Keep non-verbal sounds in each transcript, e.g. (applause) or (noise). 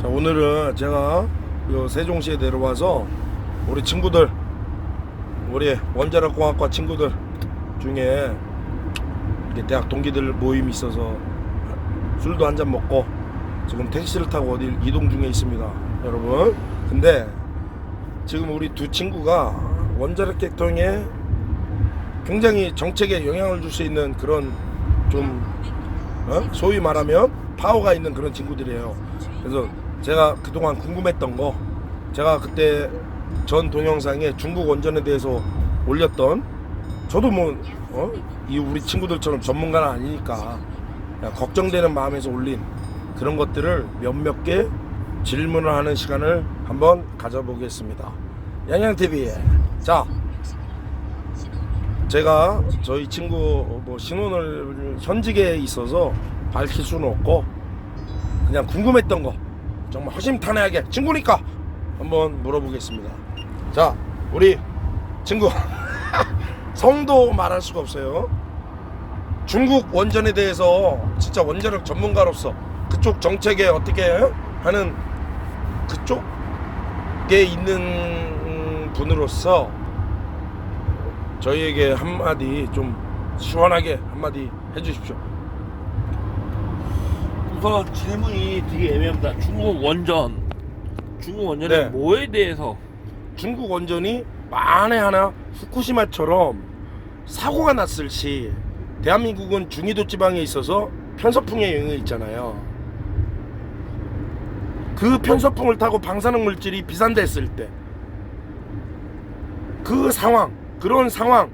자 오늘은 제가 요 세종시에 내려와서 우리 친구들 우리 원자력공학과 친구들 중에 대학 동기들 모임이 있어서 술도 한 잔 먹고 지금 택시를 타고 어디 이동 중에 있습니다 여러분 근데 지금 우리 두 친구가 원자력 계통에 굉장히 정책에 영향을 줄 수 있는 그런 좀 어? 소위 말하면 파워가 있는 그런 친구들이에요. 그래서 제가 그동안 궁금했던 거 제가 그때 전 동영상에 중국 원전에 대해서 올렸던 저도 뭐 어? 이 우리 친구들처럼 전문가는 아니니까 걱정되는 마음에서 올린 그런 것들을 몇몇 개 질문을 하는 시간을 한번 가져보겠습니다. 양양TV 자 제가 저희 친구 뭐 신원을 현직에 있어서 밝힐 수는 없고 그냥 궁금했던 거 정말 허심탄회하게 친구니까 한번 물어보겠습니다. 자 우리 친구 (laughs) 성도 말할 수가 없어요. 중국 원전에 대해서 진짜 원자력 전문가로서 그쪽 정책에 어떻게 하는 그쪽에 있는 분으로서 저희에게 한마디 좀 시원하게 한마디 해주십시오. 우선 질문이 되게 애매합니다. 중국 원전, 중국 원전의 네. 뭐에 대해서 중국 원전이 만에 하나 후쿠시마처럼 사고가 났을 시 대한민국은 중위도 지방에 있어서 편서풍의 영향이 있잖아요. 그 편서풍을 타고 방사능 물질이 비산됐을 때 그 상황, 그런 상황,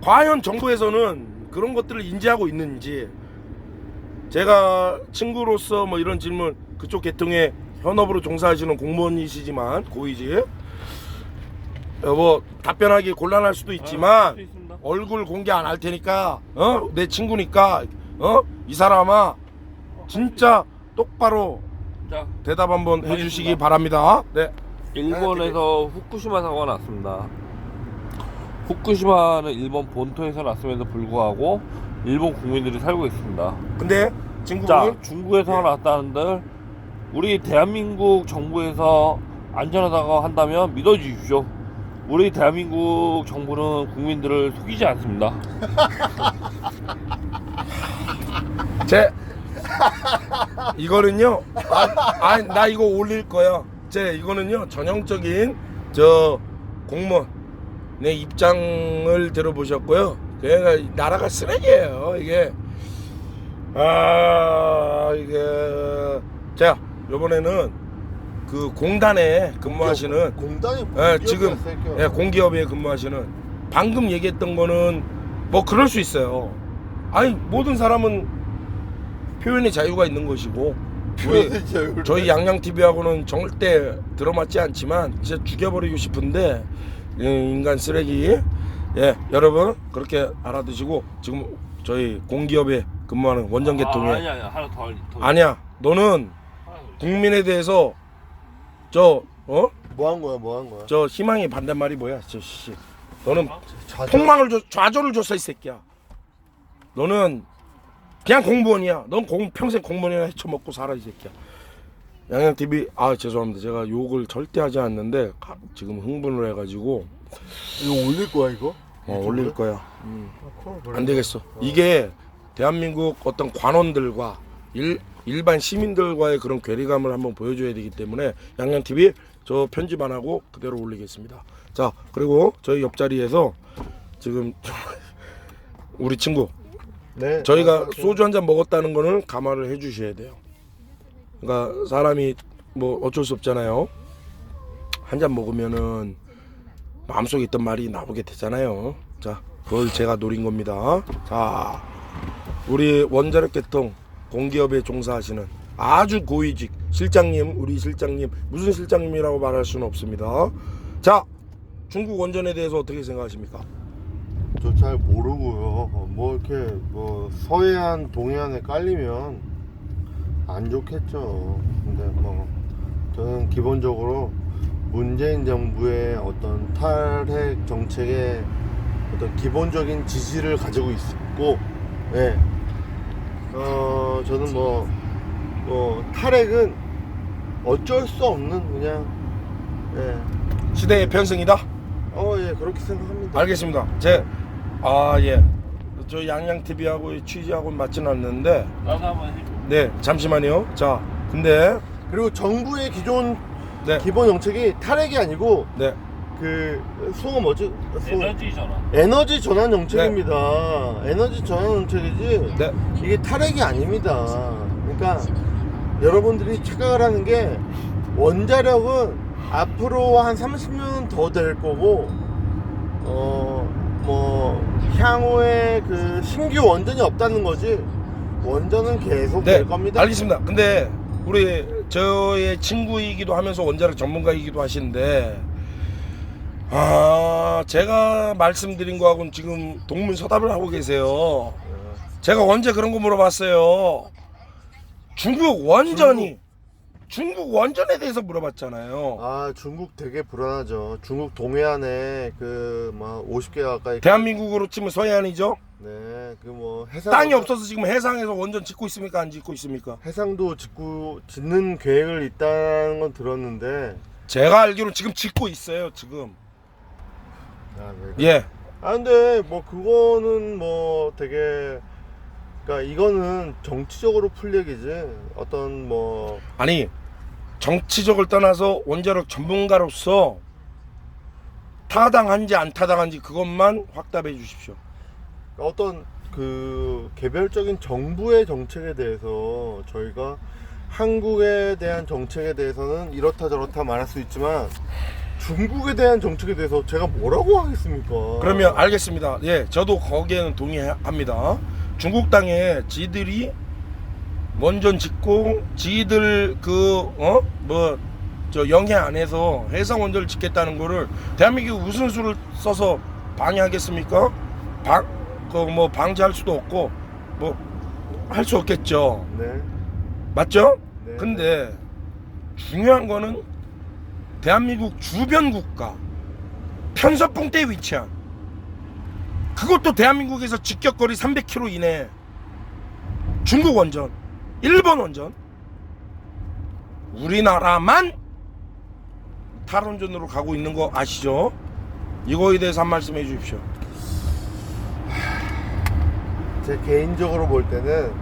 과연 정부에서는 그런 것들을 인지하고 있는지 제가 친구로서 뭐 이런 질문 그쪽 계통에 현업으로 종사하시는 공무원이시지만 고위직 여보 답변하기 곤란할 수도 있지만 아. 얼굴 공개 안 할 테니까 어 내 친구니까 어 이 사람아 진짜 똑바로 자, 대답 한번 알겠습니다. 해주시기 바랍니다. 네. 일본에서 후쿠시마 사고가 났습니다. 후쿠시마는 일본 본토에서 났음에도 불구하고 일본 국민들이 살고 있습니다. 근데 자, 친구분 중국에서 예. 났다는들 우리 대한민국 정부에서 안전하다고 한다면 믿어주십시오. 우리 대한민국 정부는 국민들을 속이지 않습니다. (laughs) 제 이거는요. 아, 아, 나 이거 올릴 거야. 제 이거는요 전형적인 저 공무원 내 입장을 들어보셨고요. 그러니까 나라가 쓰레기예요. 이게 아 이게 자 이번에는 그 공단에 근무하시는 공단이 예, 지금 예, 공기업에 근무하시는 방금 얘기했던 거는 뭐 그럴 수 있어요. 아니 모든 사람은 표현의 자유가 있는 것이고 우리 저희 양양 TV하고는 절대 들어맞지 않지만 진짜 죽여버리고 싶은데 이 인간 쓰레기 예 여러분 그렇게 알아두시고 지금 저희 공기업에 근무하는 원전 계통에 아, 아니 아니 하나 더. 더. 아니야 너는 하나 더. 국민에 대해서 저 어? 뭐 한 거야 뭐 한 거야 저 희망의 반대말이 뭐야 저 씨. 너는 좌절. 폭망을 줘, 좌절을 줬어 이 새끼야. 너는 그냥 공무원이야. 넌 공, 평생 공무원이나 헤쳐먹고 살아 이 새끼야. 양양 TV 아 죄송합니다. 제가 욕을 절대 하지 않는데 가- 지금 흥분을 해가지고 이거 올릴 거야 이거? 어, 올릴 거야. 아, 콜, 그래. 안 되겠어. 이게 대한민국 어떤 관원들과 일, 일반 시민들과의 그런 괴리감을 한번 보여줘야 되기 때문에 양양 TV 저 편집 안 하고 그대로 올리겠습니다. 자 그리고 저희 옆자리에서 지금 (laughs) 우리 친구 네 저희가 아, 소주 한 잔 먹었다는 거는 감화를 해주셔야 돼요. 그러니까 사람이 뭐 어쩔 수 없잖아요. 한 잔 먹으면은 마음속에 있던 말이 나오게 되잖아요. 자, 그걸 제가 노린 겁니다. 자, 우리 원자력 계통 공기업에 종사하시는 아주 고위직 실장님, 우리 실장님 무슨 실장님이라고 말할 수는 없습니다. 자, 중국 원전에 대해서 어떻게 생각하십니까? 저 잘 모르고요 뭐 이렇게 뭐 서해안 동해안에 깔리면 안 좋겠죠 근데 뭐 저는 기본적으로 문재인 정부의 어떤 탈핵 정책에 어떤 기본적인 지지를 가지고 있고 예. 어 저는 뭐, 뭐 탈핵은 어쩔 수 없는 그냥 예. 시대의 편승이다. 어, 예, 그렇게 생각합니다. 알겠습니다. 제 아 예. 저 양양 TV하고 취지하고 맞지는 않는데 나도 한번. 네 잠시만요. 자 근데 그리고 정부의 기존 네 기본 정책이 탈핵이 아니고 네. 그 수호 뭐지? 수- 에너지 전환. 에너지 전환 정책입니다. 에너지 전환 정책이지. 네. 이게 탈핵이 아닙니다. 그러니까 여러분들이 착각을 하는 게 원자력은 앞으로 한 30년 더 될 거고 어 뭐 향후에 그 신규 원전이 없다는 거지 원전은 계속 네, 될 겁니다. 알겠습니다. 근데 우리 저의 친구이기도 하면서 원자력 전문가이기도 하신데 아 제가 말씀드린 거하고는 지금 동문서답을 하고 계세요. 제가 언제 그런 거 물어봤어요. 중국 원전이 중국 원전에 대해서 물어봤잖아요. 아 중국 되게 불안하죠. 중국 동해안에 그뭐 50개 가까이 대한민국으로 치면 서해안이죠. 네 그 뭐 해상 땅이 없어서 지금 해상에서 원전 짓고 있습니까? 안 짓고 있습니까? 해상도 짓고 짓는 계획을 있다는 건 들었는데 제가 알기로 지금 짓고 있어요. 지금. 아, 네. 예. 아 근데 뭐 그거는 뭐 되게 그러니까 이거는 정치적으로 풀 얘기지 어떤 뭐 아니 정치적을 떠나서 원자력 전문가로서 타당한지 안 타당한지 그것만 확답해 주십시오. 어떤 그 개별적인 정부의 정책에 대해서 저희가 한국에 대한 정책에 대해서는 이렇다 저렇다 말할 수 있지만 중국에 대한 정책에 대해서 제가 뭐라고 하겠습니까? 그러면 알겠습니다. 예, 저도 거기에는 동의합니다. 중국 땅에 지들이 원전 짓고 지들 그어뭐 저 영해 안에서 해상 원전을 짓겠다는 거를 대한민국 무슨 수를 써서 방해하겠습니까? 방그 뭐 방지할 수도 없고 뭐 할 수 없겠죠. 네. 맞죠? 네. 근데 중요한 거는 대한민국 주변 국가 편서풍대에 위치한 그것도 대한민국에서 직격거리 300km 이내 중국 원전, 일본 원전 우리나라만 탈원전으로 가고 있는 거 아시죠? 이거에 대해서 한 말씀 해주십시오. 제 개인적으로 볼 때는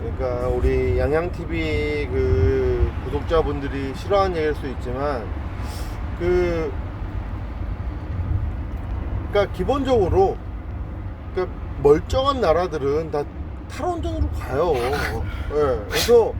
그러니까 우리 양양 TV 그 구독자분들이 싫어하는 얘기일 수 있지만 그 그러니까 기본적으로 그러니까 멀쩡한 나라들은 다 탈원전으로 가요. 예. 그래서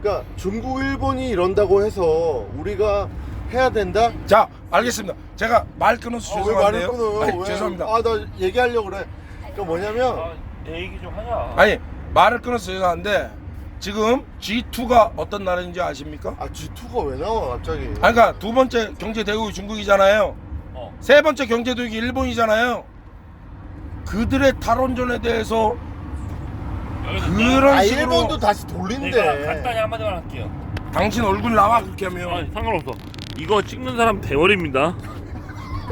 그러니까 중국 일본이 이런다고 해서 우리가 해야 된다? 자, 알겠습니다. 제가 말 끊어서 아, 왜 말을 죄송한데요. 끊어요? 아니, 왜? 죄송합니다. 아, 나 얘기하려고 그래. 그러니까 뭐냐면 아, 내 얘기 좀 하자. 아니 말을 끊어서 죄송한데 지금 G2가 어떤 나라인지 아십니까? 아 G2가 왜 나와 갑자기? 아니 그러니까 두 번째 경제 대국이 중국이잖아요. 어. 세 번째 경제 대국이 일본이잖아요. 그들의 탈원전에 대해서 그런 아 식으로 일본도 다시 내가 돌린대. 간단히 한마디만 할게요. 당신 얼굴 나와 그렇게 아니, 하면 상관없어. 이거 찍는 사람 대월입니다.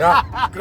야 끊어.